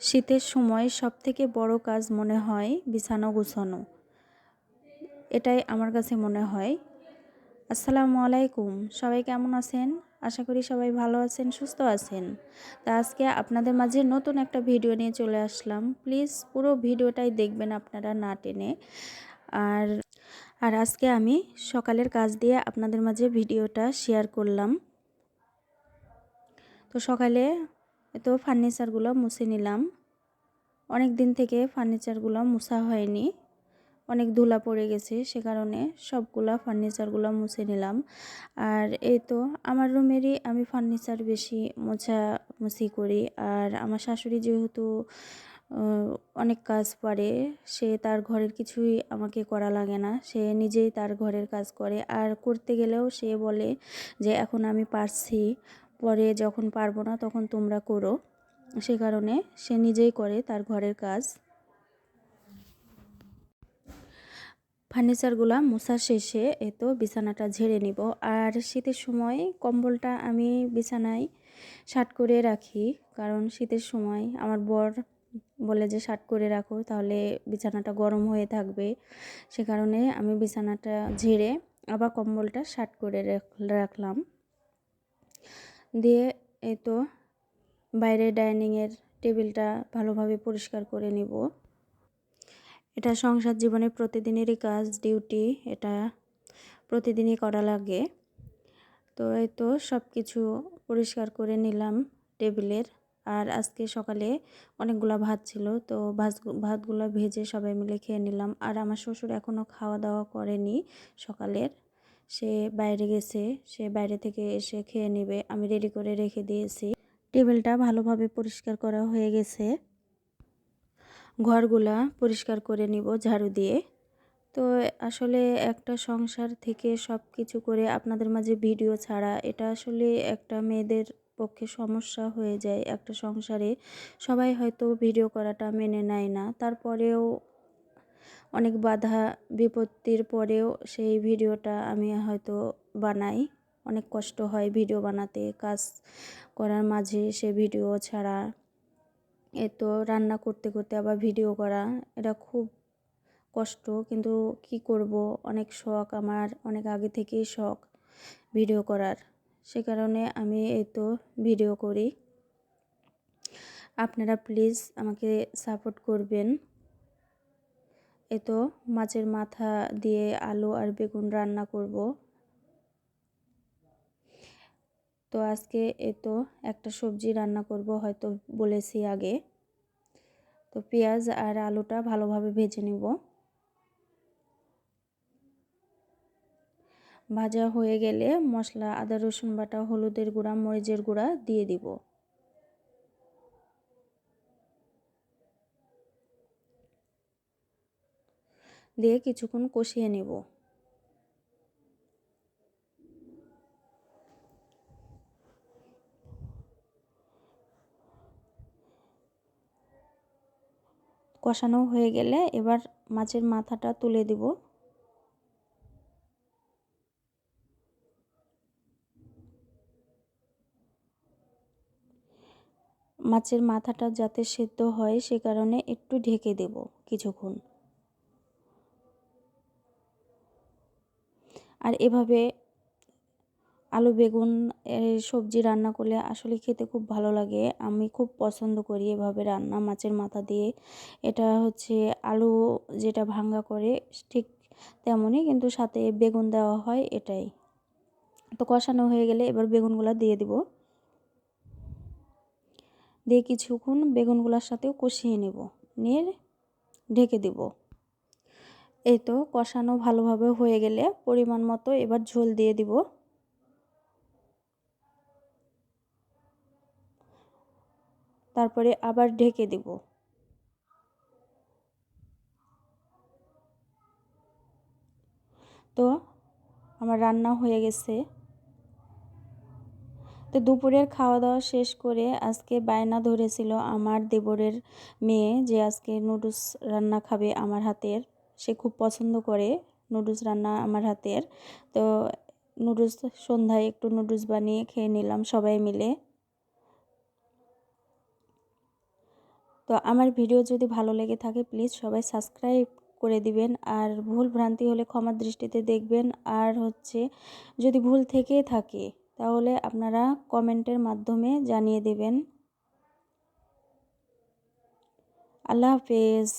শীতের সময় সব থেকে বড় কাজ মনে হয় বিছানো গুছানো। এটাই আমার কাছে মনে হয়। আসসালামু আলাইকুম। সবাই কেমন আছেন? আশা করি সবাই ভালো আছেন, সুস্থ আছেন। তা আজকে আপনাদের মাঝে নতুন একটা ভিডিও নিয়ে চলে আসলাম। প্লিজ পুরো ভিডিওটাই দেখবেন আপনারা না টেনে। আর আর আজকে আমি সকালের কাজ দিয়ে আপনাদের মাঝে ভিডিওটা শেয়ার করলাম। তো সকালে তো ফার্নিচারগুলো মুছে নিলাম। অনেক দিন থেকে ফার্নিচারগুলো মুছা হয়নি। অনেক ধুলা পড়ে গেছে, সে কারণে সবগুলা ফার্নিচারগুলো মুছে নিলাম। আর এই তো আমার রুমেরই আমি ফার্নিচার বেশি মোছা মুছি করি। আর আমার শাশুড়ি যেহেতু অনেক কাজ পারে, সে তার ঘরের কিছুই আমাকে করা লাগে না। সে নিজেই তার ঘরের কাজ করে। আর করতে গেলেও সে বলে যে, এখন আমি পারছি। পরে যখন পারব না তখন তোমরা করো। সে কারণে সে নিজেই করে তার ঘরের কাজ। ফার্নিচারগুলো মোছা শেষে এ তো বিছানাটা ঝেড়ে নিব। আর শীতের সময় কম্বলটা আমি বিছানায় শার্ট করে রাখি। কারণ শীতের সময় আমার বর বলে যে, শার্ট করে রাখো, তাহলে বিছানাটা গরম হয়ে থাকবে। সে কারণে আমি বিছানাটা ঝেড়ে আবার কম্বলটা শার্ট করে রাখলাম। দিয়ে এই তো বাইরে ডাইনিংয়ের টেবিলটা ভালোভাবে পরিষ্কার করে নিব। এটা সংসার জীবনে প্রতিদিনেরই কাজ, ডিউটি, এটা প্রতিদিনই করা লাগে। তো এই তো সব কিছু পরিষ্কার করে নিলাম টেবিলের। আর আজকে সকালে অনেকগুলো ভাত ছিল, তো ভাত ভাতগুলো ভেজে সবাই মিলে খেয়ে নিলাম। আর আমার শ্বশুর এখনও খাওয়া দাওয়া করেনি সকালের। সে বাইরে গেছে, সে বাইরে থেকে এসে খেয়ে নেবে। আমি রেডি করে রেখে দিয়েছি। টেবিলটা ভালোভাবে পরিষ্কার করা হয়ে গেছে। ঘরগুলা পরিষ্কার করে নিব ঝাড়ু দিয়ে। তো আসলে একটা সংসার থেকে সব কিছু করে আপনাদের মাঝে ভিডিও ছাড়া এটা আসলে একটা মেয়েদের পক্ষে সমস্যা হয়ে যায় একটা সংসারে। সবাই হয়তো ভিডিও করাটা মেনে নেয় না। তারপরেও অনেক বাধা বিপত্তির পরেও সেই ভিডিওটা আমি হয়তো বানাই। অনেক কষ্ট হয় ভিডিও বানাতে, কাজ করার মাঝে সে ভিডিও ছাড়া। এ তো রান্না করতে করতে আবার ভিডিও করা, এটা খুব কষ্ট। কিন্তু কি করব? অনেক শখ আমার, অনেক আগে থেকেই শখ ভিডিও করার। সে কারণে আমি এই তো ভিডিও করি। আপনারা প্লিজ আমাকে সাপোর্ট করবেন। এ তো মাছের মাথা দিয়ে আলু আর বেগুন রান্না করব। তো আজকে এ তো একটা সবজি রান্না করব, হয়তো বলেছি আগে। তো পেঁয়াজ আর আলুটা ভালোভাবে ভেজে নিব। ভাজা হয়ে গেলে মশলা, আদা, রসুন বাটা, হলুদের গুঁড়া, মরিচের গুঁড়া দিয়ে দিব। দিয়ে কিছুক্ষণ কষিয়ে নেব। কষানো হয়ে গেলে এবার মাছের মাথাটা তুলে দিব। মাছের মাথাটা যাতে সেদ্ধ হয় সে কারণে একটু ঢেকে দেব কিছুক্ষণ। আর এভাবে আলু, বেগুন সবজি রান্না করলে আসলে খেতে খুব ভালো লাগে। আমি খুব পছন্দ করি এভাবে রান্না মাছের মাথা দিয়ে। এটা হচ্ছে আলু যেটা ভাঙ্গা করে ঠিক তেমনই কিন্তু সাথে বেগুন দেওয়া হয় এটাই। তো কষানো হয়ে গেলে এবার বেগুনগুলো দিয়ে দিব। দিয়ে কিছুক্ষণ বেগুনগুলোর সাথেও কষিয়ে নেব। নিয়ে ঢেকে দেব। এই তো কষানো ভালোভাবে হয়ে গেলে পরিমাণ মতো এবার ঝোল দিয়ে দিব। তারপরে আবার ঢেকে দিব। তো আমার রান্না হয়ে গেছে। তো দুপুরের খাওয়া দাওয়া শেষ করে আজকে বায়না ধরেছিল আমার দেবরের মেয়ে যে আজকে নুডলস রান্না খাবে আমার হাতের। সে খুব পছন্দ করে নুডলস রান্না আমার হাতের। তো নুডলস সন্ধ্যায় একটু নুডলস বানিয়ে খেয়ে নিলাম সবাই মিলে। তো আমার ভিডিও যদি ভালো লেগে থাকে প্লিজ সবাই সাবস্ক্রাইব করে দিবেন আর ভুল ভ্রান্তি হলে ক্ষমার দৃষ্টিতে দেখবেন। আর হচ্ছে যদি ভুল থেকে থাকে তাহলে আপনারা কমেন্টের মাধ্যমে জানিয়ে দেবেন। আল্লাহ হাফেজ।